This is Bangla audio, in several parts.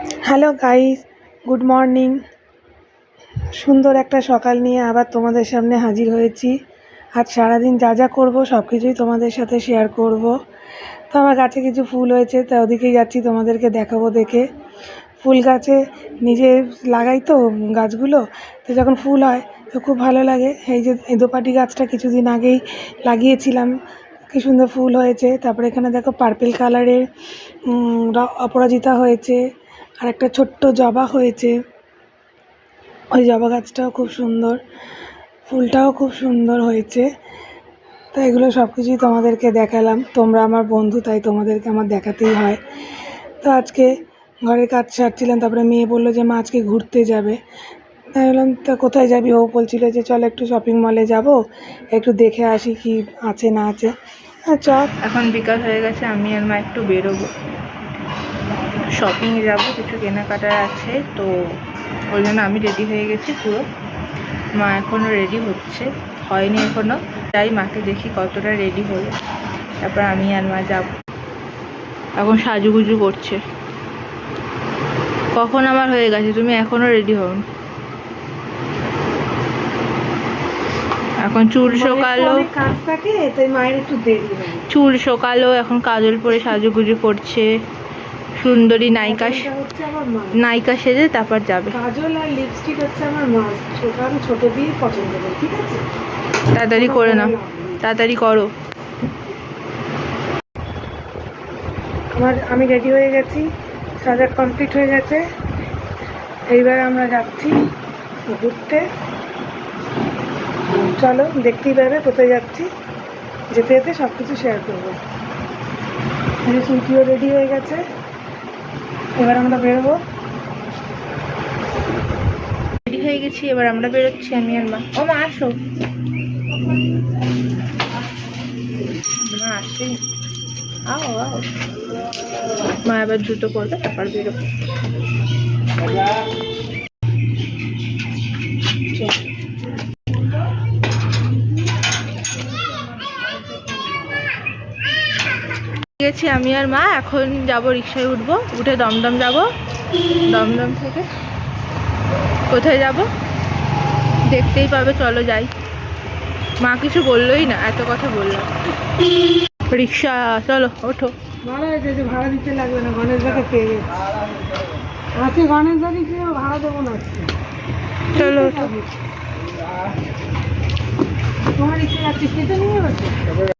Hello guys, good morning. সুন্দর একটা সকাল নিয়ে আবার তোমাদের সামনে হাজির হয়েছি। আজ সারাদিন যা যা করব, সব কিছুই তোমাদের সাথে শেয়ার করব। তো আমার গাছে কিছু ফুল হয়েছে, তা ওদিকেই যাচ্ছি, তোমাদেরকে দেখাবো দেখে। ফুল গাছে নিজে লাগাই তো গাছগুলো, তো যখন ফুল হয়, তো খুব ভালো লাগে। এই যে দোপাটি গাছটা কিছুদিন আগেই লাগিয়েছিলাম, কি সুন্দর ফুল হয়েছে। তারপরে এখানে দেখো পার্পেল কালারের অপরাজিতা হয়েছে। আর একটা ছোট্ট জবা হয়েছে। ওই জবা গাছটাও খুব সুন্দর। ফুলটাও খুব সুন্দর হয়েছে। তো এগুলো সব কিছুই তোমাদেরকে দেখালাম। তোমরা আমার বন্ধু, তাই তোমাদেরকে আমার দেখাতেই হয়। তো আজকে ঘরের কাজ সারছিলাম, তারপরে মেয়ে বলল যে মা আজকে ঘুরতে যাবে। তাই বললাম, তা কোথায় যাবি? ও বলছিল যে, চল একটু শপিং মলে যাব, একটু দেখে আসি কি আছে না আছে। হ্যাঁ চল। এখন বিকাল হয়ে গেছে, আমি আর মা একটু বেরোবো। শপিংয়ে যাব কিছু কেনাকাটার আছে তো ওই জন্য আমি রেডি হয়ে গেছি পুরো। মা এখনও রেডি হচ্ছে হয়নি এখনও তাই মাকে দেখি কতটা রেডি হলো। তারপর আমি আর মা যাব। এখন সাজুগুজু করছে। কখন আমার হয়ে গেছে? তুমি এখনও রেডি হও। এখন চুল শোকালো। কাজ থাকে তাই মায়ের একটু দেরি চুল শোকালো এখন কাজল পরে সাজুগুজু করছে। সুন্দরী নায়িকা হচ্ছে আমার মা। নায়িকা সেজে তারপর যাবে। কাজল আর লিপস্টিক হচ্ছে আমার মাস ছোট আমি ছোট দিয়ে পছন্দ করি ঠিক আছে? তাড়াতাড়ি করে নাও। তাড়াতাড়ি করো। আমার আমি রেডি হয়ে গেছি। সাজা কমপ্লিট হয়ে গেছে। এইবার আমরা যাচ্ছি ঘুরতে। চলো দেখতেই পাবে কোথায় যাচ্ছি। যেতে যেতে সব কিছু শেয়ার করব সুইটিও রেডি হয়ে গেছে। এবার আমরা বেরোবো। রেডি হয়ে গেছি, এবার আমরা বেরোচ্ছি আমি আর মা। ও মা, আসো। মা আসে আও আও। মা এবার জুতো পরবে তারপর বেরোবো। গেছি আমি আর মা এখন যাব রিক্সায় উঠবো উঠে দমদম যাব। দমদম থেকে কোথায় যাব? দেখতেই পাবে চলো যাই। মা কিছু বললোই না এত কথা বললাম রিক্সা চলো ওঠো। যে ভাড়া দিতে লাগবে না গণেশ দাকে পেয়ে গেছি। আজকে গণেশ দাকে ভাড়া দেবো না? চলো তোমার ইচ্ছে যাচ্ছে সেটা নিয়ে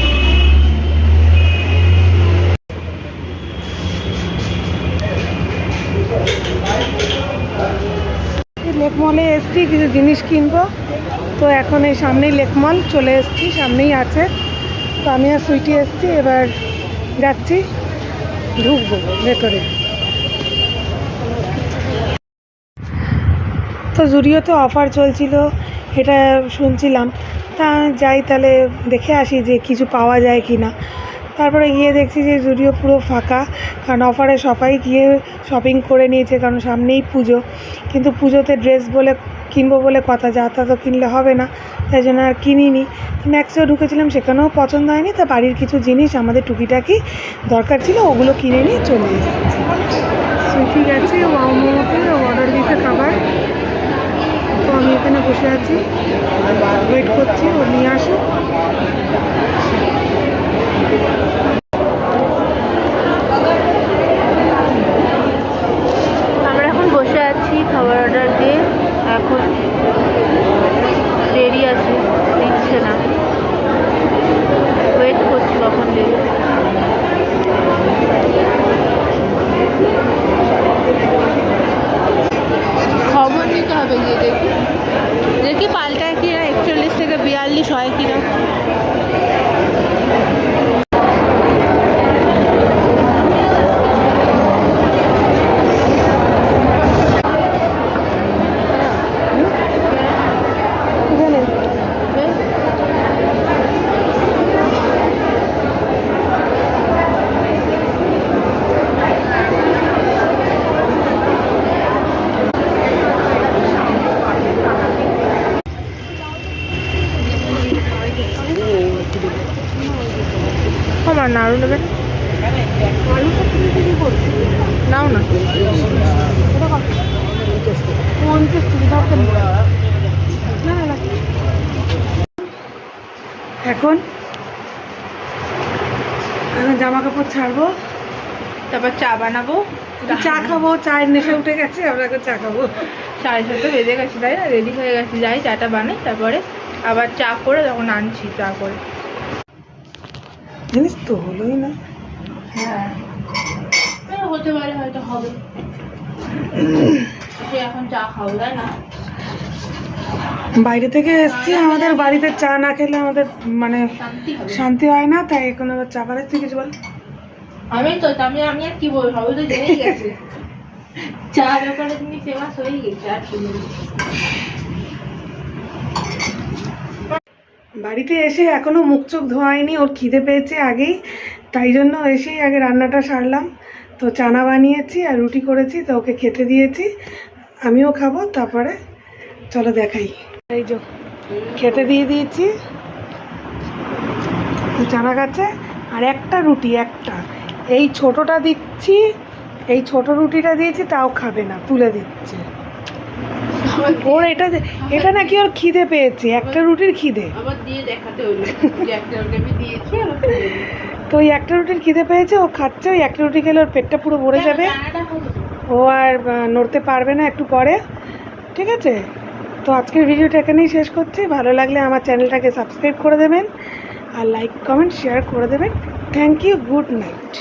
মলে এসছি, কিছু জিনিস কিনবো। তো এখন এই সামনেই লেক মল চলে এসছি, সামনেই আছে। তো আমি আর সুইটি এসছি, এবার যাচ্ছি, ঢুকবো ভেতরে। তো জুডিওতে অফার চলছিল, এটা শুনছিলাম। তা যাই, তাহলে দেখে আসি যে কিছু পাওয়া যায় কি না তারপরে গিয়ে দেখছি যে জুডিও পুরো ফাঁকা। কারণ অফারে সবাই গিয়ে শপিং করে নিয়েছে, কারণ সামনেই পুজো। কিন্তু পুজোতে ড্রেস বলে কিনবো বলে কথা, যা তা তো কিনলে হবে না। তাই জন্য আর কিনিনি। ম্যাক্সেও ঢুকেছিলাম, সেখানেও পছন্দ হয়নি। তা বাড়ির কিছু জিনিস আমাদের টুকিটাকি দরকার ছিল, ওগুলো কিনে নিয়ে চলে এসেছি। সুইটি গেছে মোমোতে অর্ডার দিতে খাবার। তো আমি এখানে বসে আছি। ওয়েট করছি, ও নিয়ে আসুক আমরা এখন বসে আছি খাবার অর্ডার দিয়ে এখন দেরি আছে দিচ্ছে না ওয়েট করছি কখন দেরি খবর নিতে হবে গিয়ে দেখি দেখি পাল্টায় কিনা একচল্লিশ থেকে বিয়াল্লিশ হয় কিনা এখানে বেশ। আমার না আরও নেবেন নাও না। এখন জামা কাপড় ছাড়বো। তারপর চা বানাবো। চা খাব চায়ের নেশে উঠে গেছে আমরা এখন চা খাব। সাড়ে সাতটা বেজে গেছে তাই না? রেডি হয়ে গেছে যাই চাটা বানাই তারপরে আবার চা করে তখন আনছি চা করে। জানিস তো হলোই না। হ্যাঁ। হতে পারে হয়তো হবে। এখন চা না? বাইরে থেকে এসছি আমাদের বাড়িতে চা না খেলে আমাদের মানে শান্তি হয় না তাই এখন আবার চা বানাই তুই কিছু বল। আমি তো আমি আমি আর কি বলব সবাই তো জেনেই গেছে। চা ব্যাপারে তুমি ফেমাস হয়ে গেছে আর কি বলব বাড়িতে এসে এখনও মুখ চোখ ধোয়ায়নি, ওর খিদে পেয়েছে আগেই, তাই জন্য এসেই আগে রান্নাটা সারলাম। তো চানা বানিয়েছি আর রুটি করেছি, তো ওকে খেতে দিয়েছি, আমিও খাব, তারপরে চলো দেখাই। এই যে, খেতে দিয়ে দিয়েছি। তো চানা গাছে, আর একটা রুটি, একটা। এই ছোটটা দিচ্ছি, এই ছোট রুটিটা দিয়েছি, তাও খাবে না, তুলে দিচ্ছে। ওর এটা এটা নাকি ওর খিদে পেয়েছে একটা রুটির খিদে। তো ওই একটা রুটির খিদে পেয়েছে ও খাচ্ছে ওই একটা রুটি খেলে ওর পেটটা পুরো ভরে যাবে। ও আর নড়তে পারবে না একটু পরে ঠিক আছে? তো আজকের ভিডিওটা এখানেই শেষ করছি। ভালো লাগলে আমার চ্যানেলটাকে সাবস্ক্রাইব করে দেবেন আর লাইক কমেন্ট শেয়ার করে দেবেন। Thank you good night